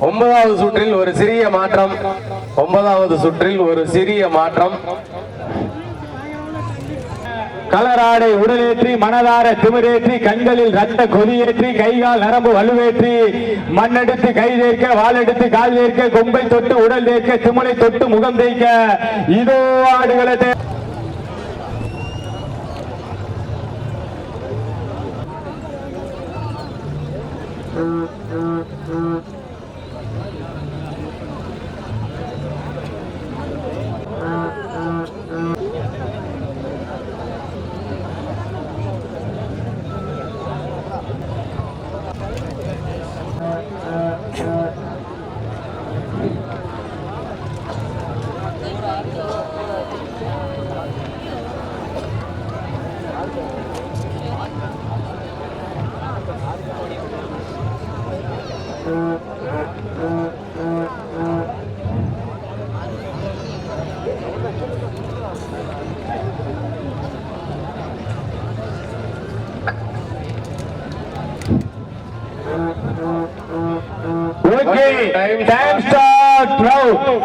ஒன்பதாவது சுற்றில் ஒரு சிறிய மாற்றம். ஒன்பதாவது சுற்றில் ஒரு சிறிய மாற்றம். கலராடை உடலேற்றி மனதார திமிரேற்றி கண்களில் ரத்த கொதியேற்றி கைகால் நரம்பு வலுவேற்றி மண்ணெடுத்து கை தேர்க்க வாளெடுத்து கால் தேர்க்க கொம்பை தொட்டு உடல் தேர்க்க திமுலை தொட்டு முகம் தேய்க்க இதோ ஆடுகளை தே-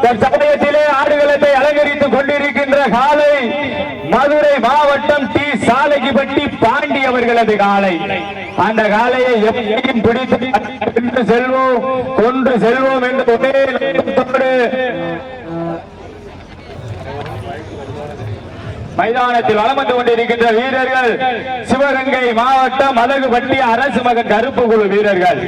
தற்சமயத்திலே ஆடுகளத்தை அலங்கரித்துக் கொண்டிருக்கின்ற காலை மதுரை மாவட்டம் டி சாலகிப்பட்டி பாண்டி அவர்களது காலை. அந்த காலையை எப்படியும் பிடித்து செல்வோம் கொன்று செல்வோம் என்று ஒரே மைதானத்தில் வலம் வந்து கொண்டிருக்கின்ற வீரர்கள் சிவகங்கை மாவட்டம் அழகுபட்டி அரசு மகன் கருப்பு குழு வீரர்கள்.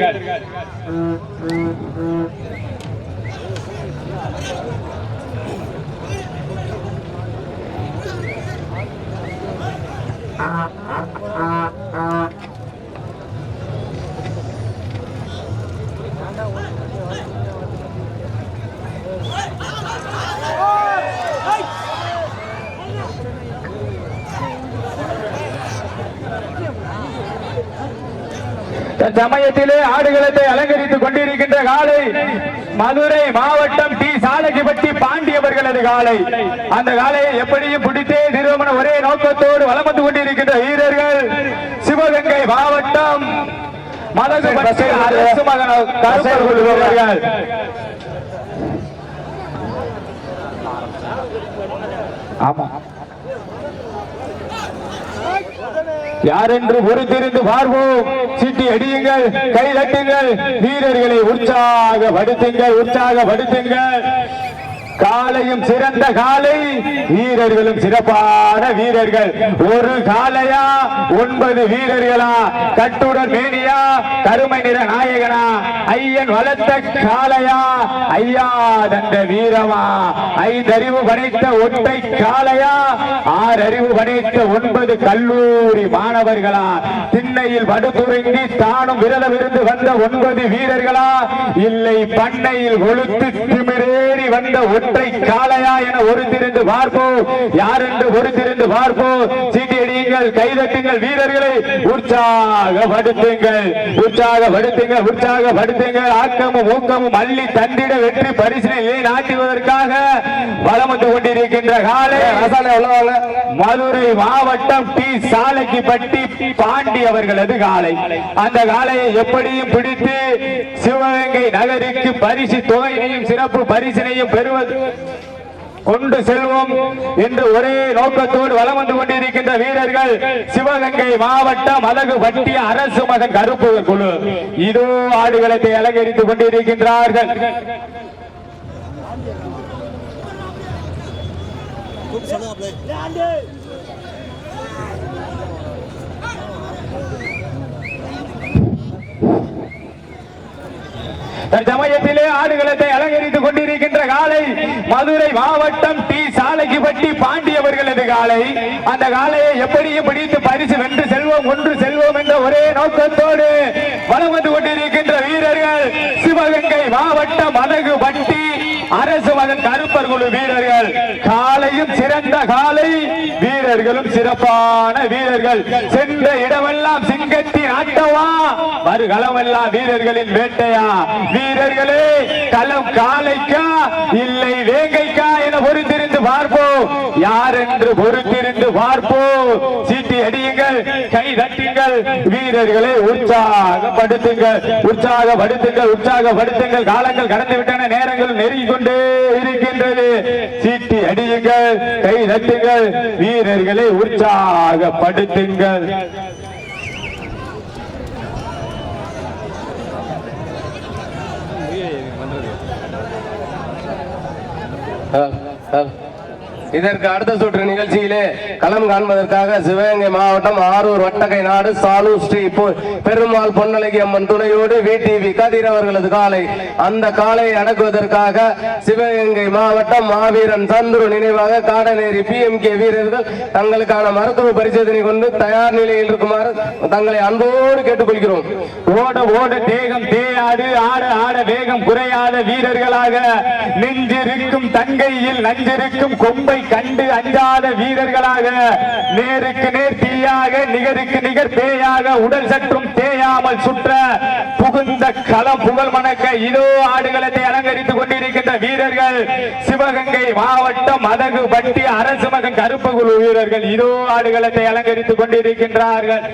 uh, சமயத்திலே ஆடுகளத்தை அலங்கரித்துக் கொண்டிருக்கின்ற காலை மதுரை மாவட்டம் டி. சாலகிப்பட்டி பாண்டியவர்களது காலை அந்த காலையை எப்படியும் பிடித்தே நிறுவன ஒரே நோக்கத்தோடு வந்து கொண்டிருக்கின்ற வீரர்கள் சிவகங்கை மாவட்டம் மதகுபட்டி அரசு மகன் கருப்பர் குழு வீரர்கள் ஆமா. யாரென்று பொறுத்திருந்து பார்ப்போம். சிட்டி அடியுங்கள் கை தட்டுங்கள் வீரர்களை உற்சாகப்படுத்துங்கள் உற்சாகப்படுத்துங்கள். காலையும் சிறந்த காலை வீரர்களும் சிறப்பான வீரர்கள். ஒரு காலையா ஒன்பது வீரர்களா? கட்டுடன் மேனியா கருமை நிற நாயகனா? ஐயன் வளர்த்த காலையா ஐயா தந்த வீரமா? ஐந்தறிவு படைத்த ஒற்றை காலையா ஆறறிவு படைத்த ஒன்பது கல்லூரி மாணவர்களா? திண்ணையில் படுத்துறங்கி தானும் விரதமிருந்து வந்த ஒன்பது வீரர்களா? இல்லை பண்ணையில் கொளுத்து திமிரேறி வந்த ஒற்றை காளையா என ஒருத்திருந்து பார்ப்போம். யார் என்று ஒருத்திருந்து பார்ப்போம். சீட்டியடி கைதட்டுங்கள் வீரர்களை. உற்சாகப்படுத்துங்கள். உற்சாகப்படுத்துங்கள் உற்சாகப்படுத்துங்கள். ஆக்கமும் ஊக்கமும் அள்ளி தந்திட வெற்றி பரிசினை நாட்டுவதற்காக வந்து கொண்டிருக்கின்ற காலை. மதுரை மாவட்டம் டி. சாலைக்குப்பட்டி பாண்டி அவர்களது காலை. அந்த காலையை எப்படியும் பிடித்து சிவகங்கை நகருக்கு பரிசு தொகையினையும் சிறப்பு பரிசினையும் பெறுவது கொண்டு செல்வோம் என்று ஒரே நோக்கத்தோடு வலம் வந்து கொண்டிருக்கின்ற வீரர்கள் சிவகங்கை மாவட்டம் அழகு பட்டிய அரசு மகன் கருப்பு குழு. இதோ ஆடுகளத்தை அலங்கரித்துக் கொண்டிருக்கின்றார்கள். தற்சமயத்திலே ஆடுகளத்தை மதுரை மாவட்டம் டி. சாலைக்குப்பட்டி பாண்டியவர்களது காலை. அந்த காலையை எப்படியும் பிடித்து பரிசு வென்று செல்வோம் ஒன்று செல்வோம் என்ற ஒரே நோக்கத்தோடு வளம் வந்து கொண்டிருக்கின்ற வீரர்கள் சிவகங்கை மாவட்டம் அழகு பட்டி அரசு மதன் கருப்பர் குழு வீரர்கள். காலையும் சிறந்த காலை. வீரர்களும் சிறப்பான வீரர்கள். சென்ற இடமெல்லாம் சிங்கத்தின் ஆட்டவா வருகளமெல்லாம் வீரர்களின் வேட்டையா? வீரர்களே களம் காலைக்கா இல்லை வேங்கைக்கா என பொறுத்திருந்து பார்ப்போம். யார் என்று பொறுத்திருந்து பார்ப்போம்? சீட்டி அடியுங்கள் கை தட்டுங்கள். வீரர்களை உற்சாகப்படுத்துங்கள் உற்சாகப்படுத்துங்கள் உற்சாகப்படுத்துங்கள். காலங்கள் கடந்து விட்டன நேரங்கள் நெருங்கிக் கொண்டே இருக்கின்றது. சீட்டி அடியுங்கள் கை தட்டுங்கள். வீரர்கள் உற்சாகப்படுத்துங்கள். இதற்கு அடுத்த சுற்று நிகழ்ச்சியிலே களம் காண்பதற்காக சிவகங்கை மாவட்டம் ஆரூர் வட்டகை நாடு சாலு ஸ்ரீ பெருமாள் பொன்னழகி அம்மன் துணையோடு விடிவி கதிர் அவர்களது காலை. அந்த காலை அடக்குவதற்காக சிவகங்கை மாவட்டம் மாவீரன் சந்துரு நினைவாக காடநேரி பி எம் கே வீரர்கள் தங்களுக்கான மருத்துவ பரிசோதனை கொண்டு தயார் நிலையில் இருக்குமாறு தங்களை அன்போடு கேட்டுக்கொள்கிறோம். ஓட ஓட தேகம் தேயாடு ஆட ஆட வேகம் குறையாத வீரர்களாக நெஞ்சிருக்கும் தங்கையில் நஞ்சிருக்கும் கொம்பை கண்டு அஞ்சாத வீரர்களாக நேருக்கு நேர் தீயாக நிகருக்கு நிகர் பேயாக உடல் சற்றும் தேயாமல் சுற்ற புகுந்த களம் புகழ் மணக்க இதோ ஆடுகளத்தை அலங்கரித்துக் கொண்டிருக்கின்ற வீரர்கள். சிவகங்கை மாவட்டம் மதகு பட்டி அரசு மகன் கருப்பகுழு வீரர்கள் இதோ ஆடுகளத்தை அலங்கரித்துக் கொண்டிருக்கின்றார்கள்.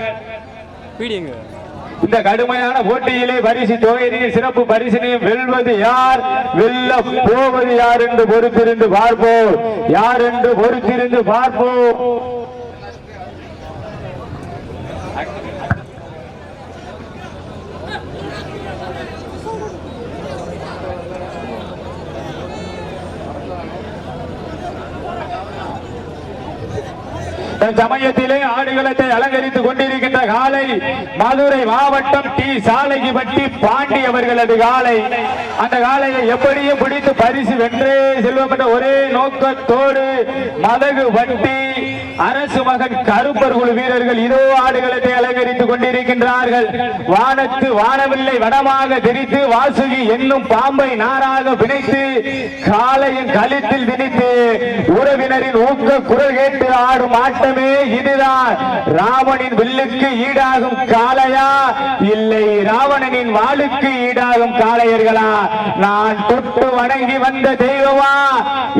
இந்த கடுமையான போட்டியிலே பரிசு தொகையினையும் சிறப்பு பரிசினையும் வெல்வது யார்? வெல்ல போவது யார் என்று பொறுத்திருந்து பார்ப்போம். யார் என்று பொறுத்திருந்து பார்ப்போம். சமயத்திலே ஆடுகளத்தை அலங்கரித்துக் கொண்டிருக்கின்ற காலை மதுரை மாவட்டம் டி. சாலைக்கு பாண்டி அவர்களது காலை. அந்த காலையை எப்படியும் பிடித்து பரிசு வென்றே செல்வம் என்ற ஒரே நோக்கத்தோடு மதகு வட்டி அரசு மகன் கருப்பர் குழு வீரர்கள் இதோ ஆடுகளத்தை அலங்கரித்துக் கொண்டிருக்கின்றார்கள். வானத்து வானவில்லை வடமாக தெரித்து வாசுகி என்னும் பாம்பை நாராக பிணைத்து காலையின் கழுத்தில் திணித்து உறவினரின் ஊக்க குரல் கேட்டு ஆடும் ஆட்டமே இதுதான். ராவணின் வில்லுக்கு ஈடாகும் காளையா? இல்லை ராவணனின் வாளுக்கு ஈடாகும் காளையர்களா? நான் தொட்டு வணங்கி வந்த தெய்வமா?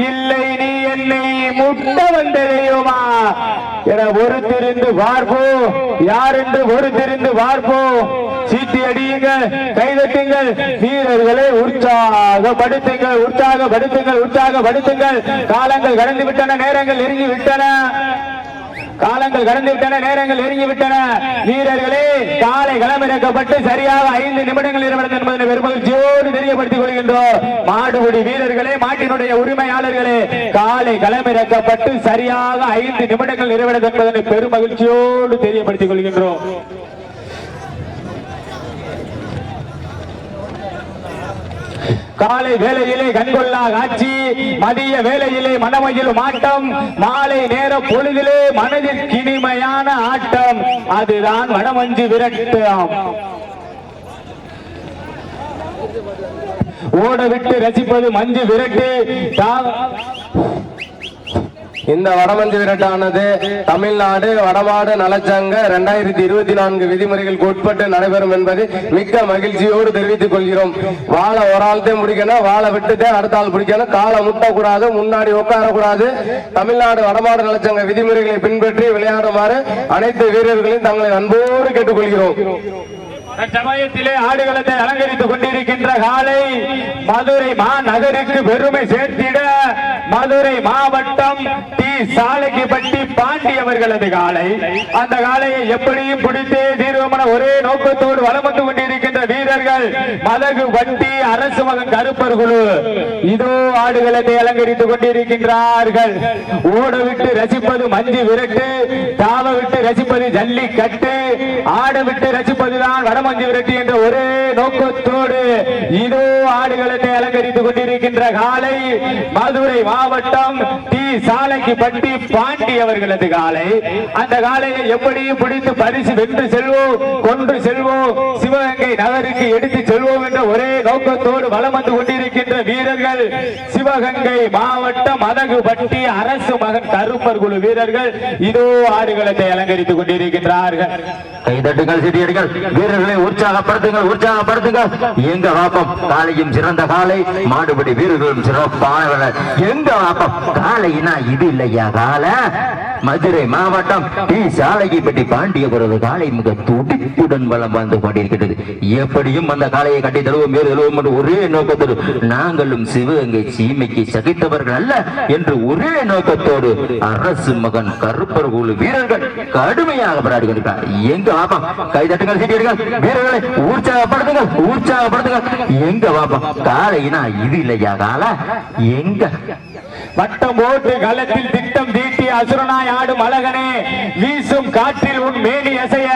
இல்லை நீ என்னை முட்ட வந்ததையுமா என ஒருத்திருந்து பார்ப்போம் யார் என்று ஒருத்திருந்து பார்ப்போம் சீட்டி அடியுங்கள் கைதட்டுங்கள் வீரர்களை உற்சாகப்படுத்துங்கள் உற்சாகப்படுத்துங்கள் உற்சாகப்படுத்துங்கள். காலங்கள் கடந்து விட்டன நேரங்கள் நெருங்கி விட்டன. காலங்கள் கடந்து விட்டன நேரங்கள் நெருங்கி விட்டன வீரர்களே காலை களமிறக்கப்பட்டு சரியாக ஐந்து நிமிடங்கள் இருந்தது என்பதனை பெருமகிழ்ச்சியோடு தெரியப்படுத்திக் கொள்கின்றோம். மாடுபிடி வீரர்களே மாட்டினுடைய உரிமையாளர்களே காலை களமிறக்கப்பட்டு சரியாக ஐந்து நிமிடங்கள் நிறைவடைந்தது என்பதனை பெருமகிழ்ச்சியோடு தெரியப்படுத்திக் கொள்கின்றோம். காலை வேலையிலே கண்கொள்ளா காட்சி மதிய வேலையிலே மனமையில் ஆட்டம் மாலை நேர பொழுதிலே மனதில் கிணிமையான ஆட்டம். அதுதான் வடமஞ்சு விரட்டம். ஓட விட்டு ரசிப்பது மஞ்சு விரட்டு. இந்த வடமஞ்சு விரட்டானது தமிழ்நாடு வடமாடு நலச்சங்க இரண்டாயிரத்தி இருபத்தி நான்கு விதிமுறைகளுக்கு உட்பட்டு நடைபெறும் என்பது மிக்க மகிழ்ச்சியோடு தெரிவித்துக் கொள்கிறோம். வாழை ஒரு ஆள்தே முடிக்கணும் வாழை விட்டுதே அடுத்த ஆள் பிடிக்கணும். காலை முட்டக்கூடாது முன்னாடி உட்காரக்கூடாது. தமிழ்நாடு வடமாடு நலச்சங்க விதிமுறைகளை பின்பற்றி விளையாடுமாறு அனைத்து வீரர்களையும் தங்களை அன்போடு கேட்டுக்கொள்கிறோம். சமயத்திலே ஆடுகளத்தை அலங்கரித்துக் கொண்டிருக்கின்ற காலை மதுரை மாநகருக்கு பெருமை சேர்த்திட மதுரை மாவட்டம் டி சாலைக்குப்பட்டி பாண்டி அவர்களது காலை. அந்த காலையை எப்படியும் பிடித்தே தீர்வமான ஒரே நோக்கத்தோடு வலம் வந்து கொண்டிருக்கின்ற வீரர்கள் மதகு வட்டி அரசு மகன் கருப்பர் குழு. இதோ ஆடுகளத்தை அலங்கரித்துக் கொண்டிருக்கின்றார்கள். ஓட விட்டு ரசிப்பது மஞ்சு விரட்டு தாவ விட்டு ரசிப்பது ஜல்லிக்கட்டு ஆட விட்டு ரசிப்பதுதான் காமஞ்சி விரட்டி என்ற ஒரே நோக்கத்தோடு இதோ ஆடுகளத்தை அலங்கரித்துக் கொண்டிருக்கின்ற காலை மதுரை மாவட்டம் டி. சாலைக்கு பட்டி பாண்டி அவர்களது காலை. அந்த காலையை எப்படியும் பிடித்து பரிசு வென்று செல்வோம் கொண்டு செல்வோம். சிவகங்கை நகருக்கு எடுத்து செல்வோம் என்ற ஒரே நோக்கத்தோடு வளம் வந்து கொண்டிருக்கின்ற வீர வீரர்கள் சிவகங்கை மாவட்டம் மதகுபட்டி அரசு மகன் கருப்பர் குழு வீரர்கள் இதோ ஆடுகளத்தை அலங்கரித்துக் கொண்டிருக்கின்றார்கள். கைதட்டுங்கள் சிறியர்கள் வீரர்களை உற்சாகப்படுத்துங்கள் உற்சாகப்படுத்துங்கள். எங்க வாப்பம்? காலையும் சிறந்த காலை மாடுபடி வீரர்களும் சிறப்பானவர்கள். எங்க வாப்பம்? காலையினா இது இல்லையா காலை மதுரை மாவட்டம் டி. சாலகிப்பட்டி பாண்டியபுரவு காலை மிக துடிப்புடன் வளம் வந்து கொண்டிருக்கிறது எப்படியும் அந்த காலையை கட்டி தருவோம் வேறு தருவோம் என்று ஒரே நோக்கத்தோடு நாங்களும் சிவகங்கை சீமைக்கு சகித்தவர்கள் அல்ல என்று ஒரே நோக்கத்தோடு அரசு மகன் கருப்பர் குழு வீரர்கள் கடுமையாக போராடி கொண்டிருக்கிறார் எங்க வாப்பா? கைதட்டுங்கள் சீட்டியர்கள் வீரர்களை உற்சாகப்படுத்துங்கள் உற்சாகப்படுத்துங்கள். எங்க வாப்பா? காலையினா இது இல்லையா கால? எங்க? வட்டம் போட்டு களத்தில் திட்டம் தீட்டி அசுரனாய் ஆடும் அழகனே வீசும் காற்றில் உன் மேனி அசைய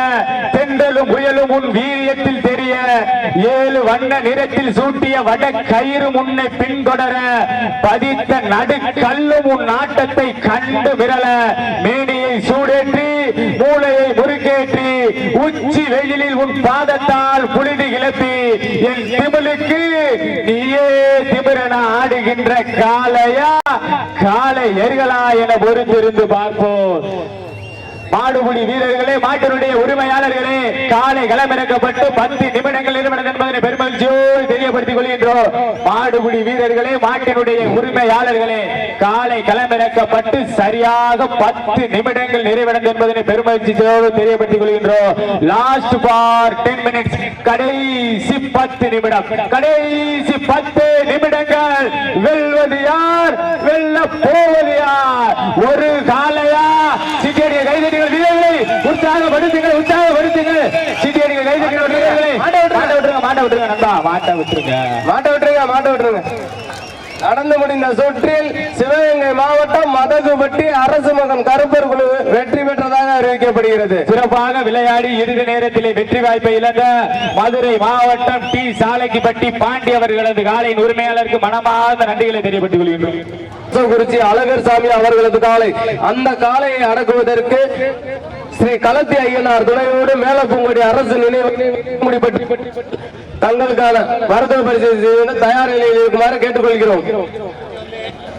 தென்றலும் புயலும் உன் வீரியத்தில் தெரிய ஏழு வண்ண நிறத்தில் சூட்டிய வட கயிறு உன்னை பின்தொடர பதித்த நடு கல்லும் உன் நாட்டத்தை கண்டு விரல மேனியை சூடேற்றி மூளையை முறுக்கேற்றி உச்சி வெயிலில் உன் பாதத்தால் புழுதி கிளப்பி என் திமிழுக்கு நீயே திமிரன ஆடுகின்ற காளையா? காலை எரிகளா என பொறுத்திருந்து பார்ப்போம். மாடுபிடி வீரர்களே மாட்டினுடைய உரிமையாளர்களே காலை களமிறக்கப்பட்டு பத்து நிமிடங்கள் நிறுவனம் என்பதனை பெருமகிழ்ச்சியோடு தெரியப்படுத்திக் கொள்கின்றோம். மாடுபிடி வீரர்களே மாட்டினுடைய உரிமையாளர்களே காலை களமிறக்கப்பட்டு சரியாக பத்து நிமிடங்கள் நிறைவடைந்து என்பதனை பெருமகிழ்ச்சியோடு தெரியப்படுத்திக் கொள்கின்றோம். லாஸ்ட் பார் டென் மினிட்ஸ் கடைசி பத்து நிமிடம் கடைசி பத்து நிமிடங்கள். வெல்வது யார்? வெல்ல போவது யார் ஒரு காலையா சிட்டியடிய கைதட்டிகள் வீரர்களை உற்சாகப்படுத்துங்கள் உற்சாகப்படுத்துங்கள் சிட்டியடிய கைதட்டிகள் வீரர்களை மாட்ட விட்டுருங்க மாட்ட விட்டுருங்க நண்பா மாட்ட விட்டுருங்க. மாட்ட விட்டுருங்க மாட்ட விட்டுருங்க. நடந்து முடிந்த சுற்றில் சிவகங்கை மாவட்டம் மதகுபட்டி அரசு மகன் கருப்பர் குழு வெற்றி பெற்றதாக அறிவிக்கப்படுகிறது. சிறப்பாக விளையாடி இறுதி நேரத்திலே வெற்றி வாய்ப்பை இழந்த மதுரை மாவட்டம் டி. சாலைக்குப்பட்டி பாண்டி அவர்களது காலையின் உரிமையாளருக்கு மனமார்ந்த நன்றிகளை தெரியப்பட்டுக் கொள்கின்றோம். குறிச்சி அழகர் சாமி அவர்களது காலை. அந்த காளையை அடக்குவதற்கு ஸ்ரீ களத்தி ஐயனார் துணையோடு மேலப்பூங்குடி அரசு நினைவு முடிப்பட்டு தங்களுக்கான மருத்துவ பரிசோதனை செய்து தயார் நிலையில் இருக்குமாறு கேட்டுக்கொள்கிறோம்.